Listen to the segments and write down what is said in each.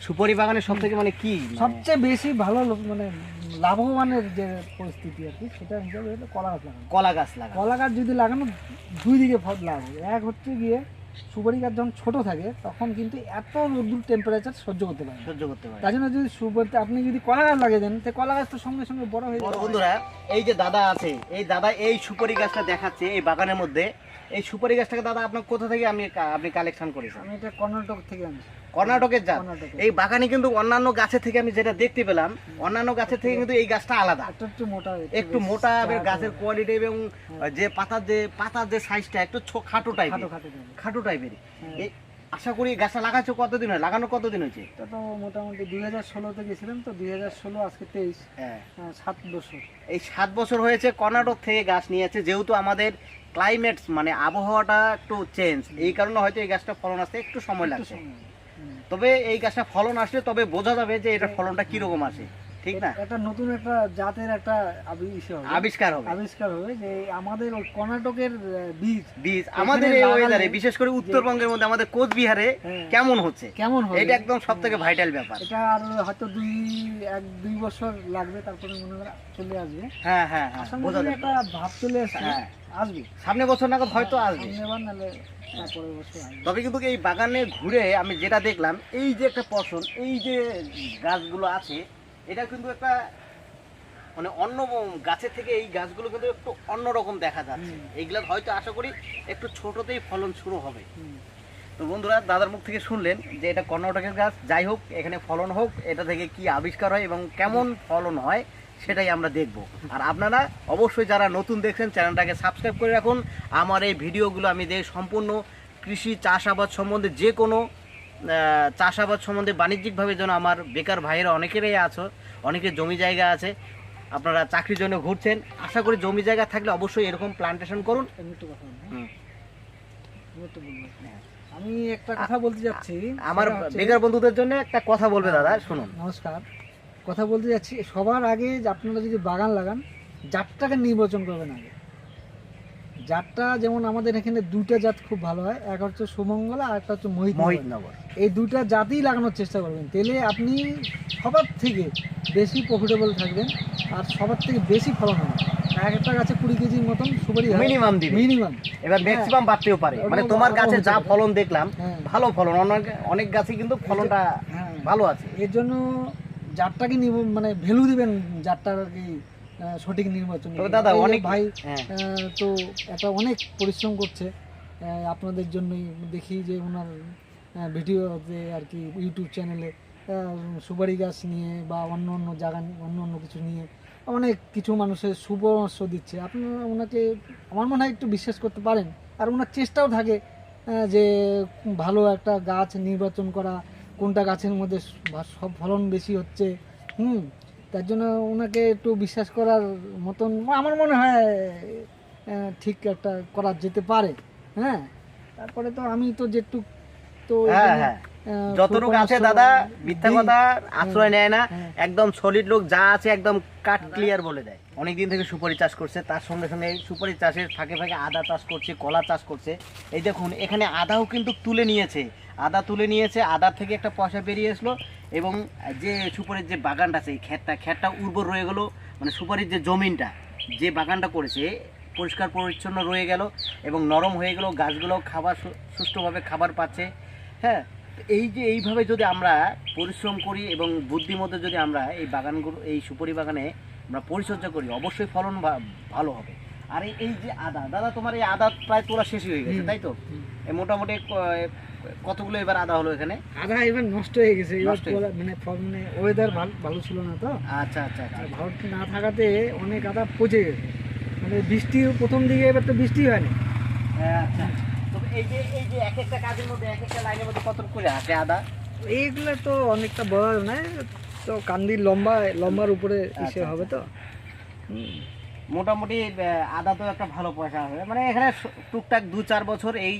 সুপারি বাগানের সব থেকে মানে কি? মানে- সবচেয়ে বেশি ভালো মানে লাভবানের যে পরিস্থিতি আর কি সেটা হিসাবে হলো কলা গাছ লাগানো। কলা গাছ লাগা কলা গাছ যদি লাগানো দুই দিকে ফল লাভ এক হচ্ছে গিয়ে সুপারি গাছ যখন ছোট থাকে তখন কিন্তু এত রোদ্দুর টেম্পারেচার সহ্য করতে পারে সহ্য করতে পারে তার জন্য যদি সুপারি আপনি যদি কলা গাছ লাগিয়ে দেন তো কলা গাছ তো সঙ্গে সঙ্গে বড় হয়ে বড় যাবে। বন্ধুরা এই যে দাদা আছে এই দাদা এই সুপারি গাছটা দেখাচ্ছে এই বাগানের মধ্যে। এই সুপারি গাছটাকে দাদা আপনার কোথা থেকে আমি আপনি কালেকশন করেছেন? আমি এটা কর্ণাটক থেকে আনছি। কর্ণাটকের জাত। এই বাগানে কিন্তু অন্যান্য গাছের থেকে আমি যেটা দেখতে পেলাম অন্যান্য গাছের থেকে কিন্তু এই গাছটা আলাদা। একটু মোটা একটু মোটা গাছের কোয়ালিটি এবং যে পাতার যে পাতার যে সাইজটা একটু খাটো টাইপের খাটো টাইপের। হ্যাঁ। এই আশা করি গাছটা লাগাচ্ছ কতদিন হয়? লাগানো কতদিন হয়েছে? এটা তো মোটামুটি দুই হাজার ষোলোতে গেছিলাম তো দুই হাজার ষোলো আজকে তেইশ। হ্যাঁ। হ্যাঁ, সাত বছর। এই সাত বছর হয়েছে কর্ণাটক থেকে গাছ নিয়ে নিয়েছে যেহেতু আমাদের ক্লাইমেট মানে আবহাওয়াটা একটু চেঞ্জ এই কারণে হয়তো এই গাছটা ফলন আসতে একটু সময় লাগছে। তবে এই গাছটা ফলন আসলে তবে বোঝা যাবে যে এটার ফলনটা কীরকম আসে। ঠিক না? এটা নতুন একটা জাতের একটা আবিষ্কার হবে। আবিষ্কার হবে। যে আমাদের কর্ণাটকের বীজ। বীজ। আমাদের এই ওয়েদারে বিশেষ করে উত্তরবঙ্গের মধ্যে আমাদের কোচবিহারে হ্যাঁ, কেমন হচ্ছে? কেমন হবে? এটা একদম সব থেকে ভাইটাল ব্যাপার। এটা আর হয়তো দুই এক দুই বছর লাগবে তারপরে মনে হয় চলে আসবে। হ্যাঁ হ্যাঁ হ্যাঁ একটা ভাব চলে হ্যাঁ। আসবে। সামনে বছর নাগাদ হয়তো আসবে। আসবে। তবে কিন্তু এই বাগানে ঘুরে আমি যেটা দেখলাম এই যে একটা পশন এই যে গাছগুলো আছে এটা কিন্তু একটা মানে অন্য গাছের থেকে এই গাছগুলো কিন্তু একটু অন্যরকম দেখা যাচ্ছে। এইগুলো হয়তো আশা করি একটু ছোটতেই ফলন শুরু হবে। তো বন্ধুরা দাদার মুখ থেকে শুনলেন যে এটা কর্ণাটকের গাছ। যাই হোক এখানে ফলন হোক এটা থেকে কি আবিষ্কার হয় এবং কেমন ফলন হয় সেটাই আমরা দেখব। আর আপনারা অবশ্যই যারা নতুন দেখছেন চ্যানেলটাকে সাবস্ক্রাইব করে রাখুন। আমার এই ভিডিওগুলো আমি যে সম্পূর্ণ কৃষি চাষাবাদ সম্বন্ধে যে কোনো চাষাবাদ সম্বন্ধে বাণিজ্যিকভাবে যেন আমার বেকার ভাইয়েরা অনেকেরই আছো অনেকের জমি জায়গা আছে আপনারা চাকরির জন্য ঘুরছেন আশা করি জমি জায়গা থাকলে অবশ্যই এরকম প্লান্টেশন করুন। আমি হুম। আমি একটু কথা বলতে যাচ্ছি আমার বেকার বন্ধুদের জন্য একটা কথা বলবে দাদা শুনুন। নমস্কার। কথা বলতে যাচ্ছি সবার আগে আপনারা যদি বাগান লাগান জাতটাকে নির্বাচন করবেন আগে। জাতটা যেমন আমাদের এখানে দুইটা জাত খুব ভালো হয় এক হচ্ছে সুমঙ্গলা আর একটা হচ্ছে মোহিত মহিতনগর। এই দুইটা জাতই লাগানোর চেষ্টা করবেন তেলে আপনি সবার থেকে বেশি প্রফিটেবল থাকবেন আর সবার থেকে বেশি ফলন হবে। এক একটা গাছে কুড়ি কেজির মতন সুপারি মিনিমাম দিবে। মিনিমাম এবার ম্যাক্সিমাম বাড়তেও পারে। মানে তোমার গাছে যা ফলন দেখলাম হ্যাঁ। ভালো ফলন। অনেক অনেক গাছে কিন্তু ফলনটা হ্যাঁ। ভালো আছে। এর জন্য জাতটাকে নিব মানে ভ্যালু দিবেন জাতটার আর কি। সঠিক নির্বাচন দাদা অনেক ভাই হ্যাঁ। তো এটা অনেক পরিশ্রম করছে আপনাদের জন্যই দেখি যে ওনার ভিডিওতে আর কি ইউটিউব চ্যানেলে সুপারি গাছ নিয়ে বা অন্য অন্য জায়গা অন্য অন্য কিছু নিয়ে অনেক কিছু মানুষের সুপরামর্শ দিচ্ছে। আপনারা ওনাকে আমার মনে হয় একটু বিশ্বাস করতে পারেন। আর ওনার চেষ্টাও থাকে যে ভালো একটা গাছ নির্বাচন করা কোনটা গাছের মধ্যে সব ফলন বেশি হচ্ছে। হুম তার জন্য ওনাকে একটু বিশ্বাস করার মতন আমার মনে হয় ঠিক একটা করা যেতে পারে হ্যাঁ? তারপরে তো আমি তো যেটুক তো হ্যাঁ হ্যাঁ। যতটুকু আছে দাদা মিথ্যা। কথা আশ্রয় নেয় না হ্যাঁ। একদম সলিড লোক যা আছে একদম কাট ক্লিয়ার বলে দেয়। অনেক দিন থেকে সুপারি চাষ করছে তার সঙ্গে সঙ্গে সুপারি চাষের ফাঁকে ফাঁকে আদা চাষ করছে কলা চাষ করছে। এই দেখুন এখানে আদাও কিন্তু তুলে নিয়েছে। আদা তুলে নিয়েছে আদার থেকে একটা পয়সা বেরিয়ে আসলো এবং যে সুপারির যে বাগানটা আছে এই ক্ষেতটা ক্ষেতটা উর্বর রয়ে গেল মানে সুপারির যে জমিনটা যে বাগানটা করেছে পরিষ্কার পরিচ্ছন্ন রয়ে গেল এবং নরম হয়ে গেল গাছগুলো খাবার সুষ্ঠুভাবে খাবার পাচ্ছে হ্যাঁ? তো এই যে এইভাবে যদি আমরা পরিশ্রম করি এবং বুদ্ধিমতো যদি আমরা এই বাগানগুলো এই সুপারি বাগানে আমরা পরিচর্যা করি অবশ্যই ফলন ভালো হবে। আর এই- যে আদা দাদা তোমার এই আদা প্রায় তোলা শেষ হয়ে গেছে তাই তো? মোটামুটি কতগুলো এবার আদা হলো এখানে? আধা এবার নষ্ট হয়ে গেছে। মানে মানে ওয়েদার ভালো ভালো ছিল না তো। আচ্ছা আচ্ছা আচ্ছা। ভালো না থাকাতে অনেক আদা পচে গেছে। মানে বৃষ্টি প্রথম দিকে এবার তো বৃষ্টি হয়নি। হ্যাঁ, আচ্ছা। তবে এই যে এই যে এক একটা কাজের মধ্যে এক একটা লাইনের মধ্যে কত করে আছে আদা? এইগুলো তো অনেকটা বড় না তো কান্দির লম্বা লম্বার উপরে ইসে আচ্ছা, হবে তো। হুম। মোটামুটি আদা তো একটা ভালো পয়সা হবে। মানে এখানে টুকটাক দু চার বছর এই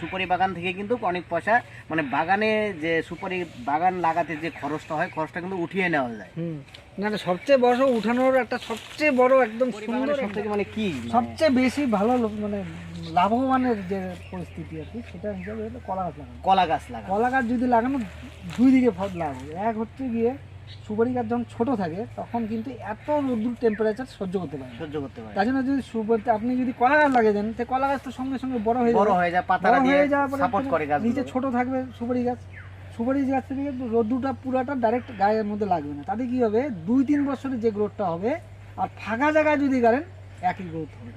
সুপারি বাগান থেকে কিন্তু অনেক পয়সা মানে বাগানে যে সুপারি বাগান লাগাতে যে খরচটা হয় খরচটা কিন্তু উঠিয়ে নেওয়া যায়। না না সবচেয়ে বড় উঠানোর একটা সবচেয়ে বড় একদম সুন্দর সব থেকে একটা- মানে কি? সবচেয়ে বেশি ভালো মানে লাভবানের যে পরিস্থিতি আর কি সেটা হিসাবে কলা গাছ লাগানো। কলা গাছ লাগা কলা গাছ যদি লাগানো দুই দিকে ফল লাভ এক হচ্ছে গিয়ে সুপারি গাছ যখন ছোট থাকে তখন কিন্তু এত রোদ্দুর টেম্পারেচার সহ্য করতে পারে সহ্য করতে পারে তার জন্য যদি সুপারিতে আপনি যদি কলা গাছ লাগিয়ে দেন তো কলা গাছ তো সঙ্গে সঙ্গে বড় হয়ে বড় হয়ে যায় দিয়ে হয়ে যাওয়ার পরে সাপোর্ট করে গাছ নিচে ছোট থাকবে সুপারি গাছ। সুপারি গাছ থেকে রোদ্দুরটা পুরাটা ডাইরেক্ট গায়ের মধ্যে লাগবে না। তাতে কি হবে? দুই তিন বছরে যে গ্রোথটা হবে আর ফাঁকা জায়গায় যদি গাড়েন একই গ্রোথ হবে।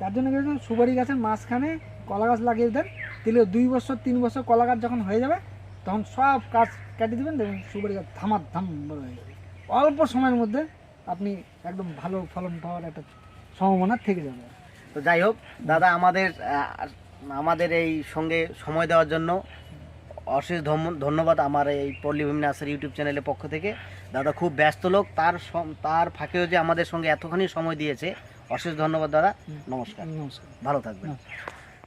তার জন্য কি করবেন, সুপারি গাছের মাঝখানে কলা গাছ লাগিয়ে দেন তাহলে দুই বছর তিন বছর কলা গাছ যখন হয়ে যাবে তখন সব গাছ কেটে দেবেন দেখুন সুপারি গাছ ধামার ধাম বড় হয়ে যাবে অল্প সময়ের মধ্যে আপনি একদম ভালো ফলন পাওয়ার একটা সম্ভাবনা থেকে যাবে। তো যাই হোক দাদা আমাদের আমাদের এই সঙ্গে সময় দেওয়ার জন্য অশেষ ধন্য- ধন্যবাদ আমার এই পল্লী ভূমি নার্সারি ইউটিউব চ্যানেলের পক্ষ থেকে। দাদা খুব ব্যস্ত লোক তার তার ফাঁকেও যে আমাদের সঙ্গে এতখানি সময় দিয়েছে অশেষ ধন্যবাদ দাদা নমস্কার। নমস্কার। ভালো থাকবেন।